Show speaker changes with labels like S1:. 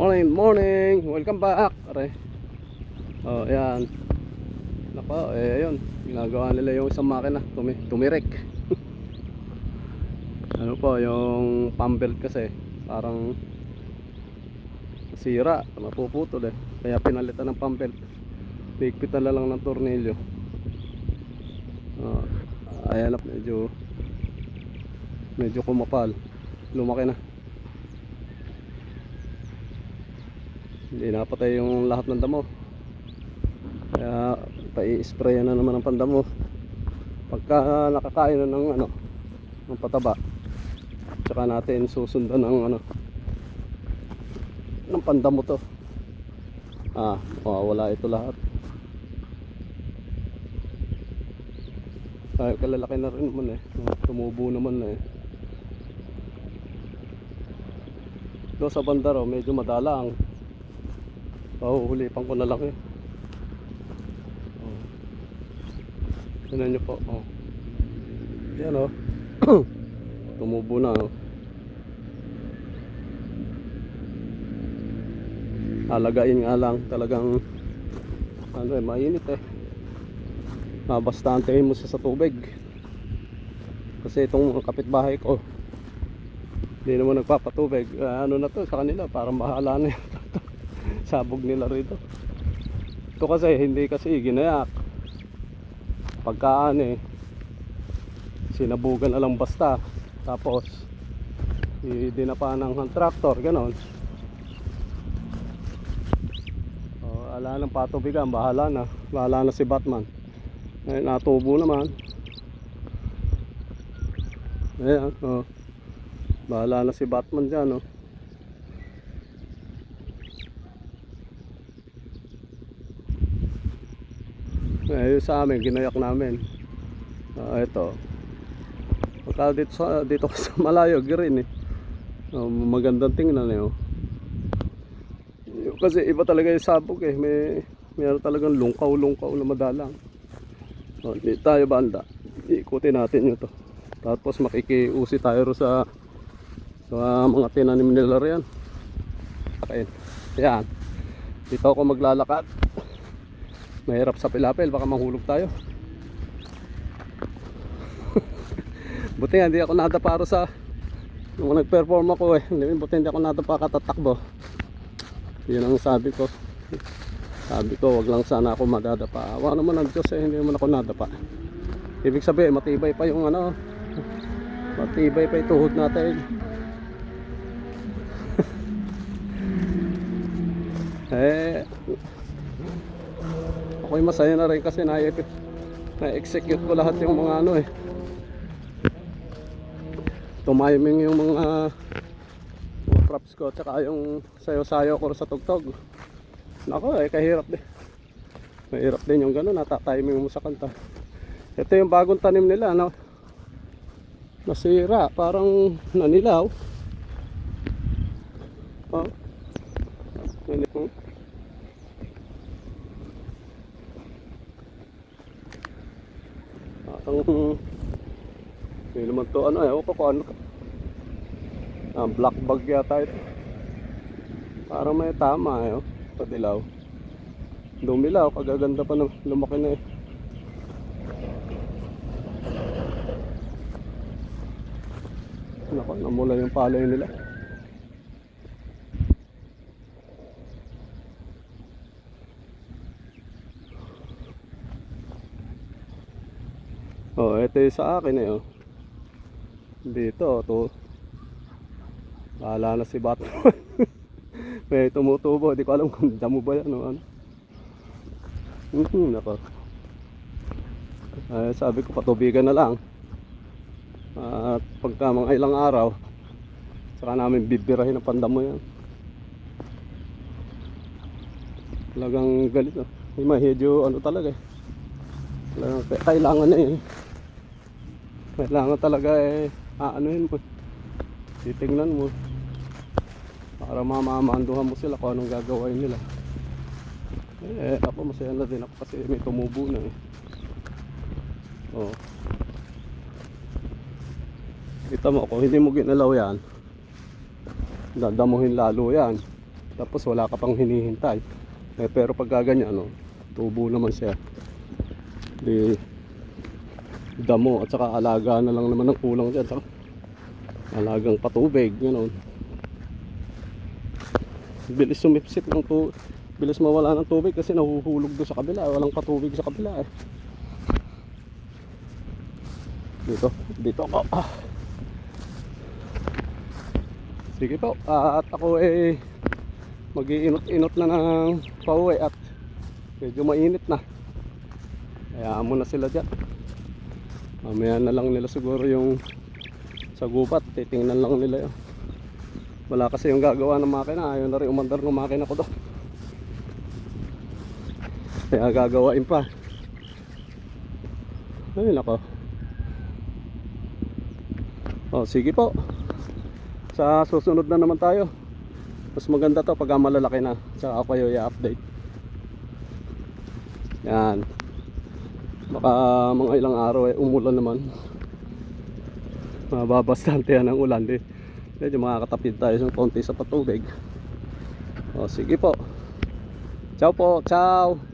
S1: Morning, morning. Welcome back. Are. Oh, ayan. Nako, eh ayun. Ginagawa nila yung isang makina, tumi tumirek. ano po, yung pump belt kasi parang sira, mapuputol eh. Kaya pinalitan ng pump belt. Higpitan na lang ng tornilyo. Oh, ayan medyo medyo kumapal. Lumaki na. Hindi napatay yung lahat ng damo. Kaya pai-spray na naman ang pandamo. Pagka nakakain na ng ano, ng pataba. Tsaka natin susundan ng ano ng pandamo to. Ah, mawawala ito lahat. Ay, kalalaki na rin naman eh. Tumubo naman na eh. Doon sa banda raw, medyo madalang. Pahuhulipan ko na lang eh. Oh. Tignan nyo po. Oh. Yan oh. Tumubo na oh. Alagain nga lang talagang ano eh, mainit eh. Mabastante mo siya sa tubig. Kasi itong mga kapitbahay ko, hindi naman nagpapatubig. Ah, ano na to sa kanila, parang bahala na yun. Sabog nila rito. Ito kasi, hindi kasi ginayak. Pagkaan eh, sinabugan na lang basta. Tapos, dinapa ng tractor, ganon. Oh, ala ng patubigan, bahala na. Bahala na si Batman. Ay, natubo naman. Ayan, oh. Bahala na si Batman dyan, oh. Eh, sa amin, ginayak namin. Ah, ito. Pagka dito, sa, dito sa malayo, green eh. Oh, magandang tingnan eh, oh. Kasi iba talaga yung sabog eh. May, meron talagang lungkaw-lungkaw na madalang. Oh, di tayo banda. Ikutin natin yun to. Tapos makikiusi tayo sa sa mga tinanim nila riyan. Okay. Yan. Dito ako maglalakad. Mahirap sa pilapil, baka mahulog tayo. Buti nga, hindi ako nadapa ro sa nung nag-perform ako eh. Buti hindi ako nadapa katatakbo. Yun ang sabi ko. Sabi ko, wag lang sana ako madadapa. Awa naman ang Diyos eh, hindi naman ako nadapa. Ibig sabihin, matibay pa yung ano, matibay pa yung tuhod natin. eh, ako'y masaya na rin kasi na- na-execute ko lahat yung mga ano eh. Tumayming yung mga mga props ko tsaka yung sayo-sayo ko sa tugtog. Nako eh, kahirap din. Mahirap din yung gano'n, natatiming mo sa kanta. Ito yung bagong tanim nila, no? Nasira, parang nanilaw. Oh. Yan Parang... Hindi naman to ano eh, ko ano. Ah, black bag yata ito. Parang may tama eh, oh. Padilaw. Dumilaw, kagaganda pa ng lumaki na eh. Nako, namula yung palay nila. Oh, ito yung sa akin eh, oh. Dito, to. Bahala na si Batman. May tumutubo, di ko alam kung damo ba yan o ano. Mhm, nako. Ay, sabi ko patubigan na lang. At pagka mga ilang araw, saka namin bibirahin ang pandamo yan. Talagang galit oh. May medyo ano talaga eh. Kailangan na eh. Kailangan talaga eh, aanuhin mo. Titingnan mo. Para mamamanduhan mo sila kung anong gagawin nila. Eh, ako masaya na din ako kasi may tumubo na eh. Oh. Kita mo, kung hindi mo ginalaw yan, dadamuhin lalo yan. Tapos wala ka pang hinihintay. Eh, pero pag ganyan, ano, tubo naman siya. Di damo at saka alaga na lang naman ang kulang dyan. Saka alagang patubig, gano'n. Bilis sumipsip ng tu bilis mawala ng tubig kasi nahuhulog doon sa kabila. Walang patubig sa kabila eh. Dito, dito ako. Ah. Sige po, at ako eh mag-iinot-inot na ng pauwi at medyo mainit na. Kaya mo na sila dyan. Mamaya na lang nila siguro yung sa gubat, titingnan lang nila yun. Wala kasi yung gagawa ng makina, ayaw na rin umandar ng makina ko to. Kaya gagawain pa. Ayun ako. Oh, sige po. Sa susunod na naman tayo. Mas maganda to pag malalaki na. Tsaka ako yung i-update. Yan. Baka mga ilang araw eh, umulan naman. Mababastante yan ng ulan. Di, medyo makakatapid tayo ng konti sa patubig. O, sige po. Ciao po. Ciao.